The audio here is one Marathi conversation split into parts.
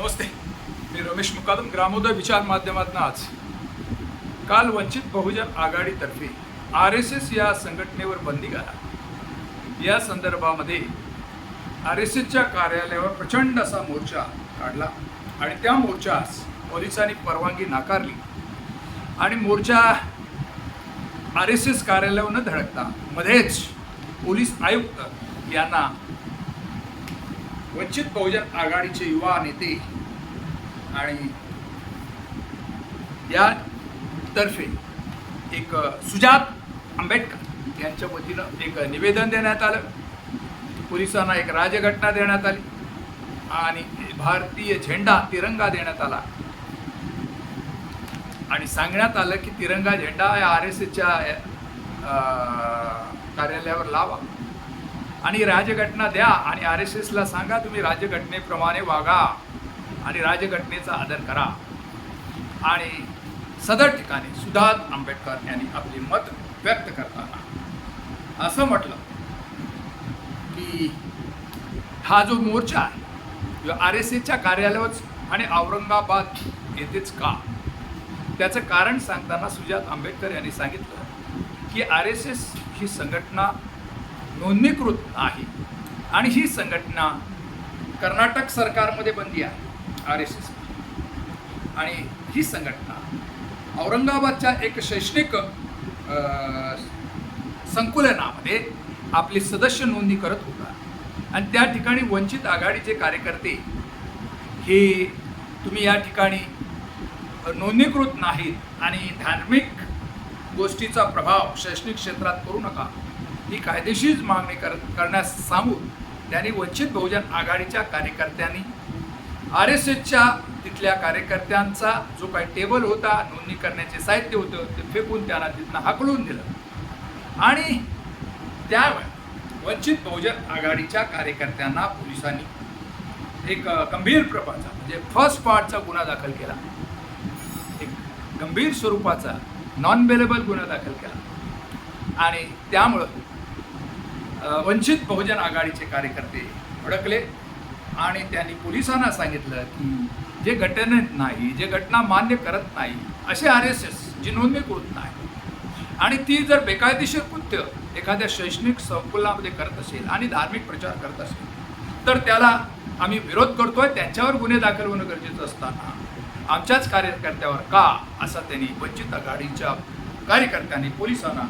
नमस्ते मी रमेश मुकादम ग्रामोदय विचार माध्यमातून आज. काल वंचित बहुजन आघाडीतर्फे आर एस एस या संघटनेवर बंदी घाला. या संदर्भामध्ये आर एस एसच्या कार्यालयावर प्रचंड असा मोर्चा काढला आणि त्या मोर्चास पोलिसांनी परवानगी नाकारली. आणि मोर्चा आर एस एस कार्यालयावर न धडकता मध्येच पोलीस आयुक्त यांना वंचित बहुजन आघाडीचे युवा नेते आणि या तर्फे एक सुजात आंबेडकर यांच्या वतीनं एक निवेदन देण्यात आलं. पोलिसांना एक राजघटना देण्यात आली आणि भारतीय झेंडा तिरंगा देण्यात आला. आणि सांगण्यात आलं की तिरंगा झेंडा या आर एस एसच्या कार्यालयावर लावा. आणि राजघटना द्या आणि आर एस एसला सांगा तुम्ही राजघटनेप्रमाणे वागा आणि राजघटनेचा आदर करा. आणि सदर ठिकाणी सुधात आंबेडकर यांनी आपले मत व्यक्त करताना असं म्हटलं की हा जो मोर्चा आहे जो आर एस एसच्या कार्यालयावर आणि औरंगाबाद येथेच का? त्याचं कारण सांगताना सुजात आंबेडकर यांनी सांगितलं की आर एस एस ही संघटना नोंदणीकृत आहे. आणि ही संघटना कर्नाटक सरकारमध्ये बंदी आहे आर एस एस आणि ही संघटना औरंगाबादच्या एक शैक्षणिक संकुलनामध्ये आपली सदस्य नोंदणी करत होता. आणि त्या ठिकाणी वंचित आघाडीचे कार्यकर्ते हे तुम्ही या ठिकाणी नोंदणीकृत नाहीत आणि धार्मिक गोष्टीचा प्रभाव शैक्षणिक क्षेत्रात करू नका. ही कायदेशीर मागणी कर करण्यास सांगून त्यांनी वंचित बहुजन आघाडीच्या कार्यकर्त्यांनी आर एस एसच्या तिथल्या कार्यकर्त्यांचा जो काही टेबल होता नोंदणी करण्याचे साहित्य होतं ते फेकून त्यांना तिथनं हाकलून दिलं. आणि त्यावेळी वंचित बहुजन आघाडीच्या कार्यकर्त्यांना पोलिसांनी एक गंभीर प्रकारचा म्हणजे फर्स्ट पार्टचा गुन्हा दाखल केला. एक गंभीर स्वरूपाचा नॉन बेलेबल गुन्हा दाखल केला. आणि त्यामुळं वंचित बहुजन आघाडीचे कार्यकर्ते अडकले. आणि त्यांनी पोलिसांना सांगितलं की जे घटनेत नाही जे घटना मान्य करत नाही असे आर एस एस जी नोंदणीकृत नाही. आणि ती जर बेकायदेशीर कृत्य एखाद्या शैक्षणिक संकुलामध्ये करत असेल आणि धार्मिक प्रचार करत असेल तर त्याला आम्ही विरोध करतोय. त्यांच्यावर गुन्हे दाखल होणं गरजेचं असताना आमच्याच कार्यकर्त्यावर का असा त्यांनी वंचित आघाडीच्या कार्यकर्त्यांनी पोलिसांना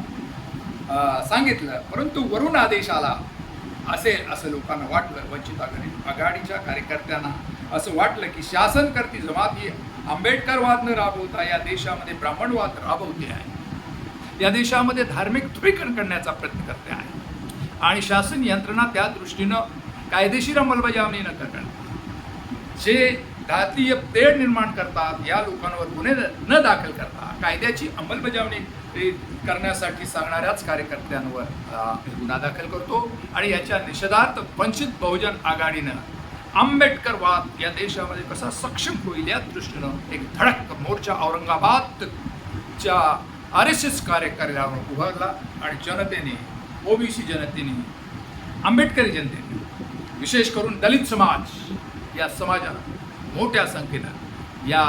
सांगितलं. परंतु वरून आदेश आला. असेल असं लोकांना वाटलं. वंचित आघाडी आघाडीच्या कार्यकर्त्यांना असं वाटलं की शासन करती जमात ही आंबेडकरवाद न राबवता या देशामध्ये ब्राह्मणवाद राबवते आहे. या देशामध्ये धार्मिक ध्रुवीकरण करण्याचा प्रयत्न करते आहे. आणि शासन यंत्रणा त्या दृष्टीनं कायदेशीर अंमलबजावणी न करणं जे घातीय तेढ निर्माण करतात या लोकांवर गुन्हे न दाखल करतात. कायद्याची अंमलबजावणी करण्यासाठी सांगणाऱ्याच कार्यकर्त्यांवर गुन्हा दाखल करतो. आणि याच्या निषेधार्थ वंचित बहुजन आघाडीनं आंबेडकरवाद या देशामध्ये कसा सक्षम होईल या दृष्टीनं एक धडक मोर्चा औरंगाबादच्या आर एस एस कार्यकर्त्यावर उभारला आणि जनतेने ओबीसी जनतेने आंबेडकरी जनतेने विशेष करून दलित समाज या समाजाला मोठ्या संख्येनं या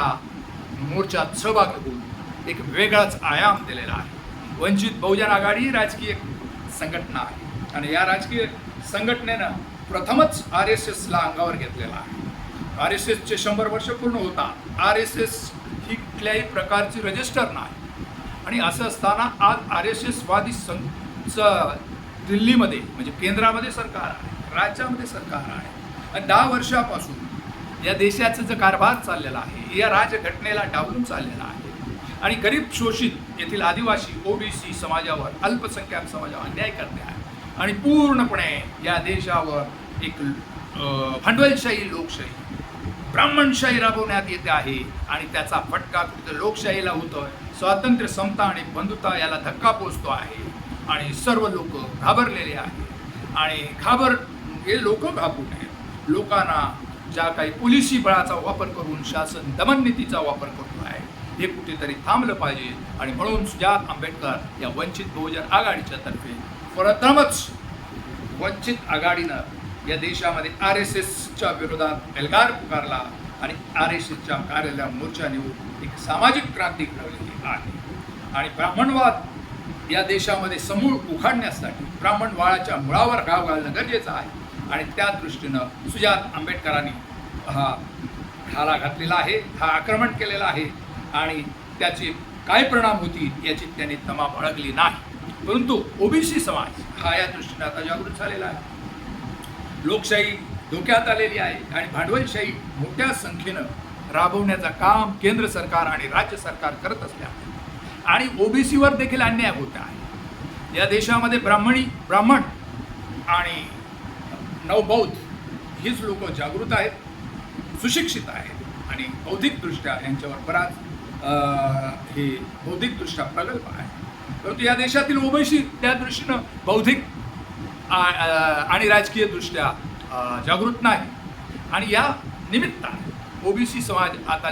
मोर्चात सहभागी होऊन एक वेगळाच आयाम दिलेला आहे. वंचित बहुजन आघाडी ही राजकीय संघटना आहे. आणि या राजकीय संघटनेनं प्रथमच आर एस एसला अंगावर घेतलेला आहे. आर एस एसचे शंभर वर्ष पूर्ण होतात. आर एस एस ही कुठल्याही प्रकारची रजिस्टर नाही. आणि असं असताना आज आर एस एसवादी सं दिल्लीमध्ये म्हणजे केंद्रामध्ये सरकार आहे राज्यामध्ये सरकार आहे. आणि दहा वर्षापासून या देशाचा जो कारभार चाललेला आहे या राजघटनेला डावलून चाललेला आहे. आणि गरीब शोषित येथील आदिवासी ओबीसी समाजावर अल्पसंख्याक समाजावर अन्याय करते आहे. आणि पूर्णपणे या देशावर एक भांडवलशाही लोकशाही ब्राह्मणशाही राबवण्यात येते आहे आणि त्याचा फटका कुठे लोकशाहीला होतोय. स्वातंत्र्य समता आणि बंधुता याला धक्का पोचतो आहे आणि सर्व लोक घाबरलेले आहे आणि घाबर हे लोक घाबरू नये लोकांना ज्या काही पोलिसी बळाचा वापर करून शासन दमननीतीचा वापर करतो आहे हे कुठेतरी थांबलं पाहिजे. आणि म्हणून सुजात आंबेडकर या वंचित बहुजन आघाडीच्या तर्फे प्रथमच वंचित आघाडीनं या देशामध्ये आर एस एसच्या विरोधात एल्गार पुकारला आणि आर एस एसच्या कार्यालया मोर्चा नेऊन एक सामाजिक क्रांती घडवलेली आहे. आणि ब्राह्मणवाद या देशामध्ये समूळ उखाडण्यासाठी ब्राह्मणवाळाच्या मुळावर गाव घालणं गरजेचं आहे. आणि त्या दृष्टीनं सुजात आंबेडकरांनी हा ढाला घातलेला आहे हा आक्रमण केलेला आहे. आणि त्याचे काय परिणाम होतील याची त्यांनी तमा बाळगली नाही. परंतु ओबीसी समाज हा या दृष्टीने आता जागृत झालेला आहे. लोकशाही धोक्यात आलेली आहे आणि भांडवलशाही मोठ्या संख्येनं राबवण्याचं काम केंद्र सरकार आणि राज्य सरकार करत असल्यामुळे. आणि ओबीसीवर देखील अन्याय होत आहे. या देशामध्ये ब्राह्मणी ब्राह्मण आणि नवबौद्ध हीच लोक जागृत आहेत सुशिक्षित आहेत आणि बौद्धिकदृष्ट्या यांच्यावर बराच हे बौद्धिकदृष्ट्या प्रगल्भ आहे. परंतु या देशातील ओबीसी त्या दृष्टीनं बौद्धिक आणि राजकीयदृष्ट्या जागृत नाही. आणि या निमित्ताने ओबीसी समाज आता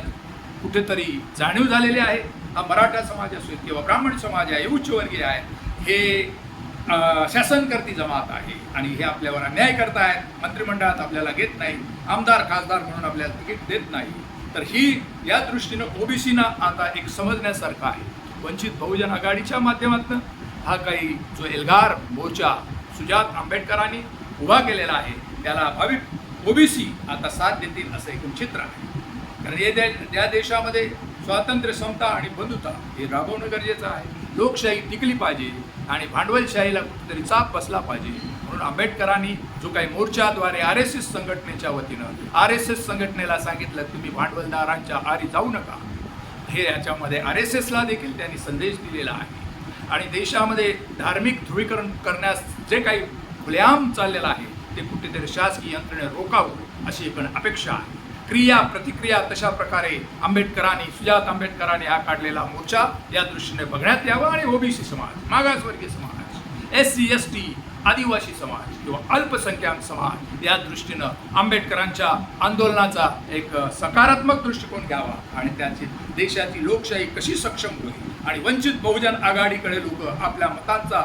कुठेतरी जाणीव झालेले आहे. हा मराठा समाज असो किंवा ब्राह्मण समाज आहे उच्चवर्गीय आहे हे शासनकर्ती जमात आहे आणि हे आपल्यावर अन्याय करतायत. मंत्रिमंडळात आपल्याला घेत नाही. आमदार खासदार म्हणून आपल्याला तिकीट देत नाही. तर ही या दृष्टीनं ओबीसीना आता एक समजण्यासारखं आहे. वंचित बहुजन आघाडीच्या माध्यमातून हा काही जो एल्गार मोर्चा सुजात आंबेडकरांनी उभा केलेला आहे त्याला भाविक ओबीसी आता साथ देतील असं एकूण चित्र आहे. कारण हे दे या देशामध्ये स्वातंत्र्य समता आणि बंधुता हे राबवणं गरजेचं आहे. लोकशाही टिकली पाहिजे आणि भांडवलशाहीला कुठेतरी चाप बसला पाहिजे. म्हणून आंबेडकरांनी जो काही मोर्चाद्वारे आर एस एस संघटनेच्या वतीनं आर एस एस संघटनेला सांगितलं तुम्ही भांडवलदारांच्या आरी जाऊ नका. हे याच्यामध्ये आर एस एसला देखील त्यांनी संदेश दिलेला आहे. आणि देशामध्ये धार्मिक ध्रुवीकरण करण्यास जे काही खुलेआम चाललेलं आहे ते कुठेतरी शासकीय यंत्रणे रोखावं अशी एक अपेक्षा आहे. क्रिया प्रतिक्रिया तशा प्रकारे आंबेडकरांनी सुजात आंबेडकरांनी हा काढलेला मोर्चा या दृष्टीने बघण्यात यावा आणि ओबीसी समाज मागासवर्गीय समाज एस सी एस टी आदिवासी समाज किंवा अल्पसंख्याक समाज या दृष्टीनं आंबेडकरांच्या आंदोलनाचा एक सकारात्मक दृष्टिकोन घ्यावा आणि त्याची देशाची लोकशाही कशी सक्षम होईल आणि वंचित बहुजन आघाडीकडे लोक आपल्या मतांचा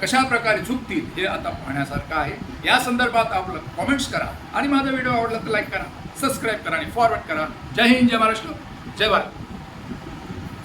कशा प्रकारे झुकतील हे आता पाहण्यासारखं आहे. या संदर्भात आपलं कॉमेंट्स करा आणि माझा व्हिडिओ आवडला तर लाईक करा सबस्क्राईब करा आणि फॉरवर्ड करा. जय हिंद जय महाराष्ट्र. जय भारत.